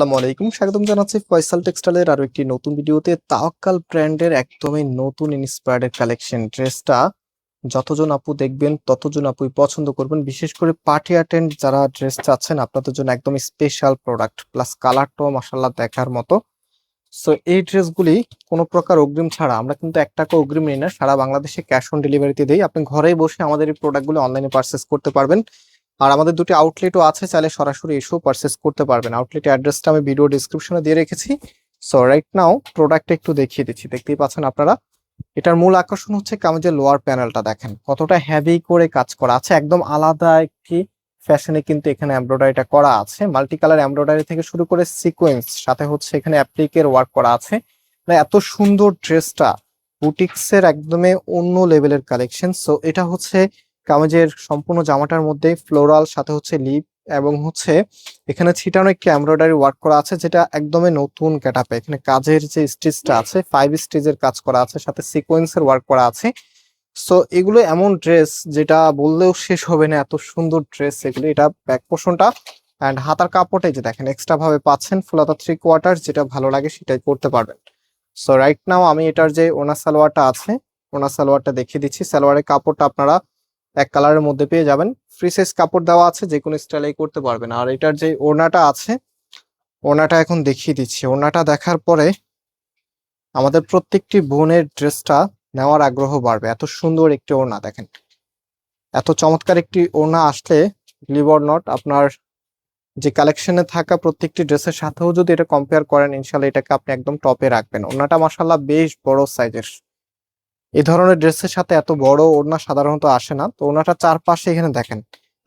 আসসালামু আলাইকুম। স্বাগতম জানাচ্ছি ফয়সাল টেক্সটাইলের আরও একটি নতুন ভিডিওতে। তাওয়াক্কাল ব্র্যান্ডের একদমই নতুন ইন্সপায়ার্ডের কালেকশন ড্রেসটা। যতজন আপু দেখবেন, ততজন আপুই পছন্দ করবেন। বিশেষ করে পার্টি অ্যাটেন্ড যারা ড্রেস চাচ্ছেন, আপনাদের জন্য একদম স্পেশাল প্রোডাক্ট প্লাস কালারটাও মাসাল্লাহ দেখার মতো। সো এই ড্রেসগুলি কোনো প্রকার অগ্রিম ছাড়া, আমরা কিন্তু এক টাকা অগ্রিম নিই না, সারা বাংলাদেশে ক্যাশ অন ডেলিভারিতে দিই। আপনি ঘরেই বসে আমাদের এই প্রোডাক্টগুলো অনলাইনে পারচেস করতে পারবেন। আর আমাদের দুটি আউটলেটও আছে, চাইলে সরাসরি এসেও পারচেস করতে পারবেন। আউটলেটের অ্যাড্রেসটা আমি ভিডিও ডিসক্রিপশনে দিয়ে রেখেছি। সো রাইট নাও প্রোডাক্টটা একটু দেখিয়ে দিচ্ছি। দেখতেই পাচ্ছেন আপনারা, এটার মূল আকর্ষণ হচ্ছে কামিজের লোয়ার প্যানেলটা দেখেন। কতটা হেভি করে কাজ করা আছে। একদম আলাদা একটি ফ্যাশনে কিন্তু এখানে এমব্রয়ডারিটা করা আছে। মাল্টি কালার এমব্রয়ডারি থেকে শুরু করে সিকোয়েন্স সাথে হচ্ছে এখানে অ্যাপ্লিকের ওয়ার্ক করা আছে। মানে এত সুন্দর ড্রেসটা বুটিক্সের একদমই অন্য লেভেলের কালেকশন সো এটা হচ্ছে কামিজের সম্পূর্ণ জামাটার মধ্যে ফ্লোরাল সাথে হচ্ছে লিপ এবং হচ্ছে এখানে ছিটানো একটি এমব্রয়ডারি ওয়ার্ক করা আছে, যেটা একদমই নতুন ক্যাটাপে এখানে কাজের যে স্টিচটা আছে ফাইভ স্টেজের কাজ করা আছে, সাথে সিকোয়েন্সের ওয়ার্ক করা আছে। সো এগুলো এমন ড্রেস যেটা বললেও শেষ হবে না, এত সুন্দর ড্রেস এগুলো। এটা ব্যাক পোর্শনটা অ্যান্ড হাতার কাপড়টা এই যে দেখেন এক্সট্রা ভাবে পাচ্ছেন ফুলাতা থ্রি কোয়ার্টার যেটা ভালো লাগে সেটাই করতে পারবেন। সো রাইট নাও আমি এটার যে ওনা সালোয়ারটা আছে ওনা সালোয়ারটা দেখিয়ে দিচ্ছি। সালোয়ারের কাপড়টা আপনারা এক কালারের মধ্যে পেয়ে যাবেন। ফ্রি সাইজ কাপড় দেওয়া আছে, যে কোনো স্টাইলেই করতে পারবেন। আর এটার যে ওড়নাটা আছে, ওড়নাটা এখন দেখিয়ে দিচ্ছি। ওড়নাটা দেখার পরে আমাদের প্রত্যেকটি বোনের ড্রেসটা নেওয়ার আগ্রহ বাড়বে। এত সুন্দর একটি ওড়না, দেখেন। এত চমৎকার একটি ওড়না আসলে লিভার নট আপনার যে কালেকশনে থাকা প্রত্যেকটি ড্রেসের সাথেও যদি এটা কম্পেয়ার করেন ইনশাল্লাহ এটাকে আপনি একদম টপে রাখবেন। ওড়নাটা মাসাল্লাহ বেশ বড় সাইজের এই ধরনের ড্রেসের সাথে এত বড় ওড়না সাধারণত আসে না। তো ওড়নাটা চারপাশে এখানে দেখেন,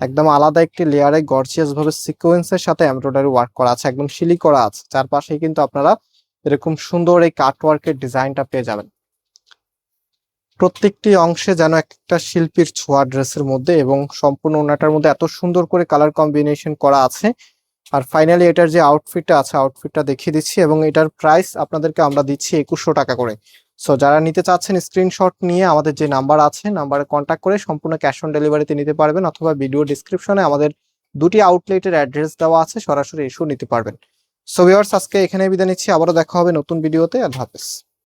একদম আলাদা একটি লেয়ারে গর্জিয়াস ভাবে সিকোয়েন্সের সাথে এমব্রয়ডারি ওয়ার্ক করা আছে, একদম শিলি করা আছে। চারপাশে কিন্তু আপনারা এরকম সুন্দর এই কাট ওয়ার্কের ডিজাইনটা পেয়ে যাবেন। প্রত্যেকটি অংশে যেন একটা শিল্পীর ছোঁয়া ড্রেসের মধ্যে এবং সম্পূর্ণ ওনাটার মধ্যে এত সুন্দর করে কালার কম্বিনেশন করা আছে। আর ফাইনালি এটার যে আউটফিটটা আছে আউটফিটটা দেখিয়ে দিচ্ছি এবং এটার প্রাইস আপনাদেরকে আমরা দিচ্ছি একুশশো টাকা করে। সো যারা নিতে চাচ্ছেন স্ক্রিনশট নিয়ে আমাদের যে নাম্বার আছে নাম্বারে কন্ট্যাক্ট করে সম্পূর্ণ ক্যাশ অন ডেলিভারিতে নিতে পারবেন অথবা ভিডিও ডিসক্রিপশনে আমাদের দুটি আউটলেটের অ্যাড্রেস দেওয়া আছে, সরাসরি এসেও নিতে পারবেন। সো ভিউয়ার্স আজকে এখানে বিদায় নিচ্ছি। আবারও দেখা হবে নতুন ভিডিওতে আল্লাহ হাফেজ।